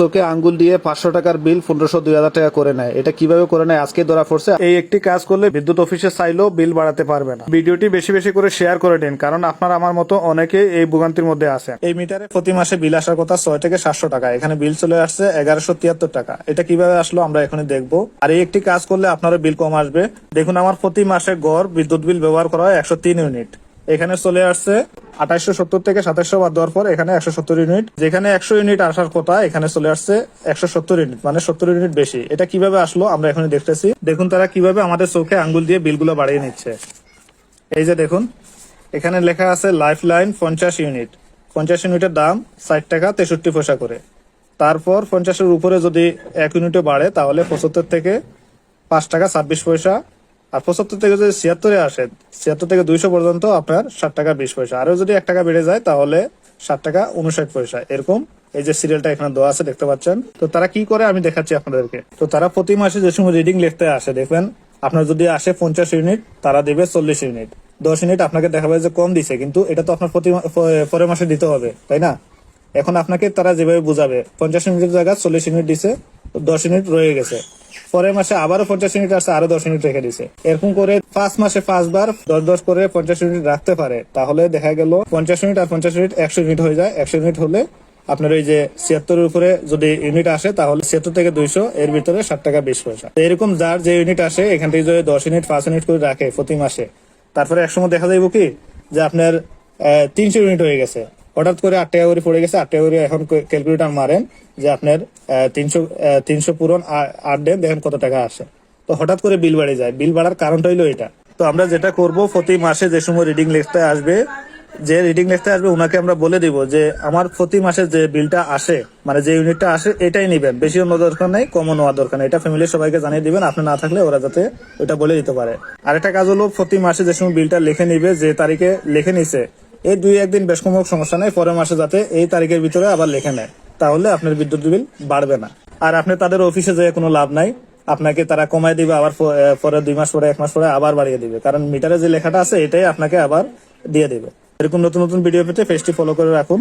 চোখে আঙ্গুল দিয়ে পাঁচশো টাকার বিল পনেরোশো, দুই হাজার টাকা করে নেয়। এটা কীভাবে করে নেয়? আজকে ধরা পড়ছে। এই একটি কাজ করলে বিদ্যুৎ অফিসে চাইলেও বিল বাড়াতে পারবে না। ভিডিওটি বেশি বেশি করে শেয়ার করে দিন, কারণ আপনার আমার মতো অনেকে এই ভোগান্তির মধ্যে আছে এই মিটারে প্রতি মাসে বিল আসার কথা ছয় থেকে সাতশো টাকা। এখানে বিল চলে আসছে এগারোশো তিয়াত্তর টাকা। এটা কীভাবে আসলো আমরা এখানে দেখব। আর এই একটি কাজ করলে আপনারও বিল কম আসবে। দেখুন, আমার প্রতি মাসে গড় বিদ্যুৎ বিল ব্যবহার করা হয় একশো তিন ইউনিট। এখানে চলে আসছে আঠাশশো সত্তর থেকে সাতাশশো বাদ দেওয়ার পর এখানে একশো সত্তর ইউনিট। যেখানে একশো ইউনিট আসার কথা, এখানে চলে আসছে একশো সত্তর ইউনিট মানে সত্তর ইউনিট বেশি। এটা কীভাবে আসলো আমরা এখানে দেখতেছি। দেখুন তারা কীভাবে আমাদের চোখে আঙ্গুল দিয়ে বিলগুলো বাড়িয়ে নিচ্ছে। এই যে দেখুন, এখানে লেখা আছে লাইফ লাইন পঞ্চাশ ইউনিট। পঞ্চাশ ইউনিটের দাম ষাট টাকা তেষট্টি পয়সা করে। তারপর পঞ্চাশের উপরে যদি এক ইউনিটে বাড়ে, তাহলে পঁচাত্তর থেকে পাঁচ টাকা ছাব্বিশ পয়সা আর পঁচাত্তর থেকে যদি ছিয়াত্তরে আসে, ছিয়াত্তর থেকে দুইশো পর্যন্ত আপনার ষাট টাকা বিশ পয়সা। আরও যদি এক টাকা বেড়ে যায়, তাহলে ষাট টাকা উনষাট পয়সা। এরকম এই যে সিরিয়ালটা এখানে দেওয়া আছে, দেখতে পাচ্ছেন? তো তারা কি করে? আমি দেখাচ্ছি আপনাদেরকে। তো তারা প্রতি মাসে যে সময় রিডিং লিখতে আসে, দেখবেন আপনার যদি আসে পঞ্চাশ ইউনিট তারা দেবে চল্লিশ ইউনিট দশ ইউনিট আপনাকে দেখাবে যে কম দিছে, কিন্তু এটা তো আপনার প্রতি পরের মাসে দিতে হবে, তাই না? এখন আপনাকে তারা যেভাবে বুঝাবে, পঞ্চাশ ইউনিটের জায়গায় চল্লিশ ইউনিট দিছে দশ ইউনিট রয়ে গেছে। পরের মাসে আবারও পঞ্চাশ ইউনিট আসছে আরও দশ ইউনিট রেখে দিছে। এরকম করে পাঁচ মাসে পাঁচবার দশ দশ করে পঞ্চাশ ইউনিট রাখতে পারে। তাহলে দেখা গেল পঞ্চাশ ইউনিট আর পঞ্চাশ ইউনিট একশো ইউনিট হয়ে যায়। একশো ইউনিট হলে আপনার ওই যে ছিয়াত্তরের উপরে যদি ইউনিট আসে, তাহলে ছিয়াত্তর থেকে দুইশো, এর ভিতরে ষাট টাকা বিশ পয়সা। এরকম যার যে ইউনিট আসে, এখান থেকে যদি দশ ইউনিট, পাঁচ ইউনিট করে রাখে প্রতি মাসে, তারপরে একসময় দেখা যাইব কি, যে আপনার তিনশো ইউনিট হয়ে গেছে। হঠাৎ করে আট টাকা করে পড়ে গেছে আট টাকা করে এখন ক্যালকুলেটার মারেন যে আপনার তিনশো তিনশো পূরণ আট দেন, দেখেন কত টাকা আসে। তো হঠাৎ করে বিল বাড়ে যায়। বিল বাড়ার কারণটা হইল এটা। তো আমরা যেটা করব, প্রতি মাসে যে সময় রিডিং লিখতে আসবে, যে রিডিং লিখতে আসবে ওনাকে আমরা বলে দিব যে আমার প্রতি মাসে যে বিলটা আসে মানে যে ইউনিটটা আসে, এটাই নিবেন। বেশি অন্য দরকার নেই, কমও নেওয়ার দরকার নেই। এটা ফ্যামিলির সবাইকে জানিয়ে দিবেন, আপনি না থাকলে ওরা যাতে ওটা বলে দিতে পারে। আরেকটা কাজ হলো, প্রতি মাসে যে সময় বিলটা লিখে নিবে, যে তারিখে লিখে নিছে এই দুই একদিন বেশ কম সমস্যা নাই, পরের মাসে যাতে এই তারিখের ভিতরে আবার লিখে নেয়। তাহলে আপনার বিদ্যুৎ বিল বাড়বে না। আর আপনি তাদের অফিসে যেয়ে কোনো লাভ নাই, আপনাকে তারা কমায় দিবে, আবার পরে দুই মাস পরে, এক মাস পরে আবার বাড়িয়ে দিবে। কারণ মিটারে যে লেখাটা আছে, এটাই আপনাকে আবার দিয়ে দিবে। এরকম নতুন নতুন ভিডিও পেতে ফেসটি ফলো করে রাখুন।